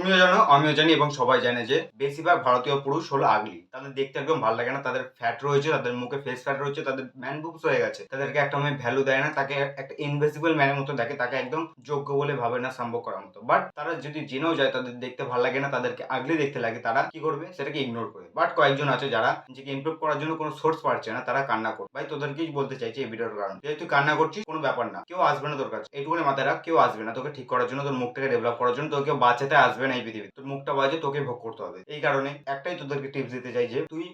তুমিও জানো, আমিও জানি এবং সবাই জানে যে বেশিরভাগ ভারতীয় পুরুষ হলো আগলি। তাদের দেখতে একদম ভালো লাগে না, তাদের ফ্যাট রয়েছে, তাদের মুখে ফেস ফ্যাট রয়েছে, তাদের ম্যান বুকস হয়ে গেছে। তাদেরকে একটা মেয়ে ভ্যালু দেয় না, তাকে একটা ইনভেসিবল ম্যানের মতো দেখে, তাকে একদম যোগ্য বলে ভাবে না, সম্ভব করার মতো। বাট তারা যদি জেনেও যায়, তাদের দেখতে ভালো লাগে না, তাদেরকে আগলি দেখতে লাগে, তারা কি করবে? সেটাকে ইগনোর করবে। বাট কয়েকজন আছে যারা নিজেকে ইমপ্রুভ করার জন্য কোনো সোর্স পাচ্ছে না, তারা কান্না করবে। ভাই, তোদেরকেই বলতে চাইছি এই ভিডিওর কারণ। যেহেতু কান্না করছিস, কোনো ব্যাপার না। কেউ আসবে না তোর কাছে। এইটুকুনি মাথায় রাখ, কেউ আসবে না। তোকে ঠিক করার জন্য, তোর মুখটাকে ডেভেলপ করার জন্য, তোকে বাঁচাতে আসবে না এই পৃথিবী তোর মুখটা বাজে তোকে ভোগ করতে হবে। এই কারণে একটাই তোদেরকে টিপস দিতে চাই যে, তুই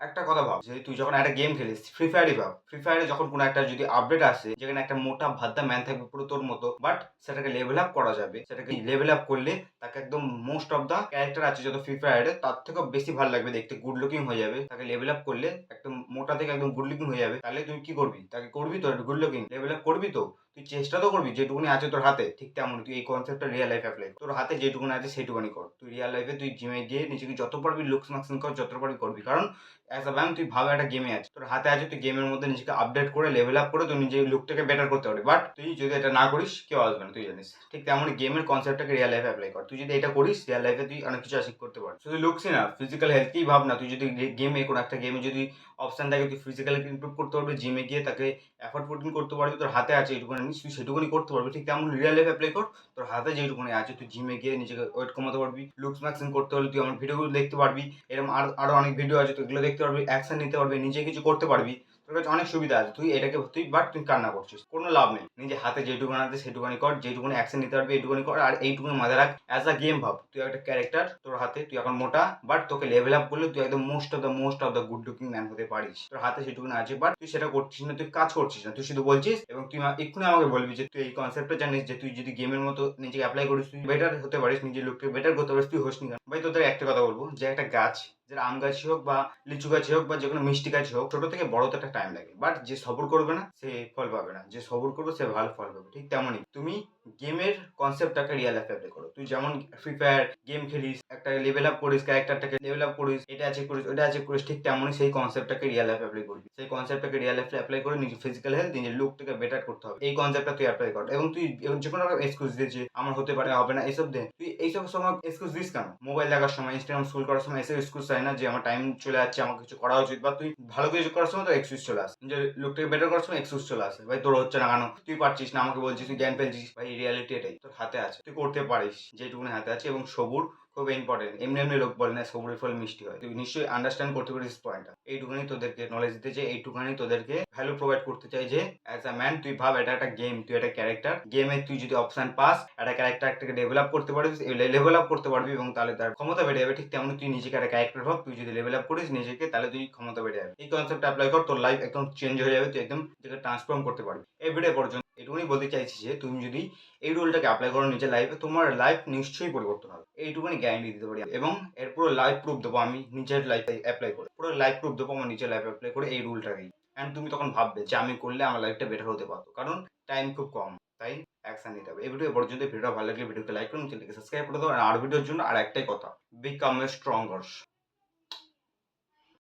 একটা কথা ভাব, যে তুই যখন একটা গেম খেলিস ফ্রি ফায়ারই ভাব। ফ্রি ফায়ারে যখন কোনো একটা যদি আপডেট আসে, যেখানে একটা মোটা ভাদ্দা ম্যান থাকবে পুরো তোর মতো বাট সেটাকে লেভেল আপ করা যাবে, সেটাকে লেভেল আপ করলে তাকে একদম মোস্ট অফ দ্য ক্যারেক্টার আছে যত ফ্রি ফায়ারে তার থেকেও বেশি ভালো লাগবে দেখতে গুড লুকিং হয়ে যাবে। তাকে লেভেল আপ করলে একদম মোটা থেকে একদম গুড লুকিং হয়ে যাবে। তাহলে তুই কি করবি? তাকে করবি তো? গুড লুকিং লেভেল আপ করবি তো? তুই চেষ্টা তো করবি, যেটুকুনি আছে তোর হাতে, ঠিক তেমন। তুই এই কনসেপ্টটা রিয়েল লাইফে অ্যাপ্লাই তোর হাতে যেটুকুনি আছে সেইটুকুনি কর। তুই রিয়েল লাইফে তুই জিমে গিয়ে নিজেকে যত পারবি লুকস মাক্সিং কর, যত পারবি করবি। কারণ অ্যাজ আ ব্যাম তুই ভাবে একটা গেমে আছে তোর হাতে আছে, তুই গেমের মধ্যে নিজেকে আপডেট করে লেভেল আপ করে তুই নিজের লুকটাকে বেটার করতে পারবি। বাট তুই যদি এটা না করিস, কেউ আসবে না, তুই জানিস। ঠিক তেমনই গেমের কনসেপ্টটাকে রিয়েল লাইফে অ্যাপ্লাই কর। তুই যদি এটা করিস রিয়েল লাইফে তুই অনেক কিছু অ্যাচিভ করতে পারবি। শুধু লুকসই না ফিজিক্যাল হেলথকেই ভাব না, তুই যদি গেমে কোনো একটা গেমে যদি অপশন থাকে, তুই ফিজিক্যালি ইমপ্রুভ করতে পারবি। জিমে গিয়ে তাকে এফোর্ট পুটিং করতে পারবি, তোর হাতে আছে এইটুকুনি তুই সেটুকুনি করতে পারবি। ঠিক তেমন রিয়েল লাইফে অ্যাপ্লাই কর, তোর হাতে যেটুকুনি আছে, তুই জিমে গিয়ে নিজেকে ওয়েট কমাতে পারবি। লুকস ম্যাক্সিং করতে হলে তুই আমার ভিডিওগুলো দেখতে পারবি। এরকম আর আরও অনেক ভিডিও আছে তুই এগুলো দেখতে পারবি অ্যাকশন নিতে পারবি, নিজে কিছু করতে পারবি। তোর কাছে অনেক সুবিধা আছে। তুই এটাকে, তুই বাট তুই কান্না করছিস। কোনো লাভ নেই। নিজে হাতে যেটুকুনি আছে সেটুকুনি কর, যেটুকুনি অ্যাকশন নিতে পারবি এইটুকুনি কর, আর এইটুকুনি মাথায় রাখ। অ্যাজ আ গেম ভাব, তুই একটা ক্যারেক্টার তোর হাতে, তুই এখন মোটা, বাট তোকে লেভেল আপ করলে তুই একদম most of the most of the good looking man হতে পারিস। তোর হাতে সেটুকুনি আছে, বাট তুই সেটা করছিস না, তুই কাজ করছিস না। তুই শুধু বলছিস এবং তুই এক্ষুনি আমাকে বলবি যে, তুই এই কনসেপ্টটা জানিস যে, তুই যদি গেমের মতো নিজেকে অ্যাপ্লাই করিস, তুই বেটার হতে পারিস, নিজের লোককে বেটার করতে পারিস, তুই হোস নি ভাই, তোদের একটা কথা বলব, যে একটা গাছ যেটা আম গাছই হোক বা লিচু গাছই হোক বা যে কোনো মিষ্টি গাছই হোক, ছোট থেকে বড় তো একটা টাইম লাগে। বাট যে সবর করবে না, সে ফল পাবে না। যে সবর করবে, সে ভালো ফল পাবে। ঠিক তেমনই। তুমি গেমের কনসেপ্টটাকে রিয়েল লাইফে করো। তুই যেমন ফ্রি ফায়ার গেম খেলিস, একটা লেভেল আপ করিস ক্যারেক্টারটাকে লেভেল আপ করিস, এটা আছে করিস, ওটা আছে করিস, ঠিক তেমনই সেই কনসেপ্টটাকে রিয়েল লাইফে অ্যাপ্লাই করবি। সেই কনসেপ্টটাকে রিয়েল লাইফে অ্যাপ্লাই করে নিজের ফিজিক্যাল হেলথ নিজের লুকটাকে বেটার করতে হবে। এই কনসেপ্টটা তুই অ্যাপ্লাই কর। এবং তুই যে কোনো রকম এক্সকিউজ দিয়েছে, আমার হতে পারে, হবে না এইসব দে। তুই এইসব সময় এক্সকিউজ দিস কেন? মোবাইল দেখার সময় ইনস্টাগ্রাম স্কুল করার সময়, এসব এক্সকিউজ চাই না যে আমার টাইম চলে যাচ্ছে আমার কিছু করা উচিত। বা তুই ভালো কিছু করার সময় তোর এক্সকিউজ চলে আসে। যে লোকটাকে বেটার করার সময় এক্সকিউজ চলে আসে। ভাই, তোর হচ্ছে না কেন? তুই পারছিস না, আমাকে বলছিস, তুই জ্ঞান ফেলছিস। ভাই রিয়ালিটি এটাই। তোর হাতে আছে। তুই করতে পারিস, যেটুকুনি হাতে আছে এবং সবুর খুব ইম্পর্টেন্ট এমনি এমনি লোক বলে না সবুরের ফল মিষ্টি হয়। তুই নিশ্চয়ই আন্ডারস্ট্যান্ড করতে পারিস পয়েন্টটা এইটুকুনি তোদেরকে নলেজ দিতে চাই, এইটুকুনি তোদেরকে ভ্যালু প্রোভাইড করতে চাই যে অ্যাজ আ ম্যান তুই ভাব, এটা একটা গেম তুই একটা ক্যারেক্টার গেমে তুই যদি অপশন পাস, একটা ক্যারেক্টারটাকে ডেভেলপ করতে পারবি লেভেল আপ করতে পারবি এবং তাহলে তার ক্ষমতা বেড়ে যাবে। ঠিক তেমনি তুই নিজেকে একটা ক্যারেক্টার ভাব, তুই যদি লেভেল আপ করিস নিজেকে, তাহলে তুই ক্ষমতা বেড়ে যাবে। এই কনসেপ্ট অ্যাপ্লাই কর, তোর লাইফ একদম চেঞ্জ হয়ে যাবে, তুই একদম নিজেকে ট্রান্সফর্ম করতে পারবি। এই ভিডিও পর্যন্ত এটুকুনি বলতে চাইছি যে, তুমি যদি এই রুলটাকে অ্যাপ্লাই করো নিজের লাইফে তোমার লাইফ নিশ্চয়ই পরিবর্তন হবে। এইটুকুনি গ্যারান্টি দিতে পারি। এবং এর পুরো লাইফ প্রুফ দেবো আমি নিজের লাইফে অ্যাপ্লাই করে। পুরো লাইফ প্রুফ দেবো আমার নিজের লাইফে অ্যাপ্লাই করে এই রুলটাকেই। অ্যান্ড তুমি তখন ভাববে যে, আমি করলে আমার লাইফটা বেটার হতে পারতো। কারণ টাইম খুব কম। তাই অ্যাকশন নিতে হবে। এই ভিডিও পর্যন্ত ভিডিও ভালো লাগলে ভিডিওকে লাইক করুন চ্যানেলকে সাবস্ক্রাইব করে দাও। আর ভিডিওর জন্য আর একটাই কথা বিকাম এ স্ট্রঙ্গার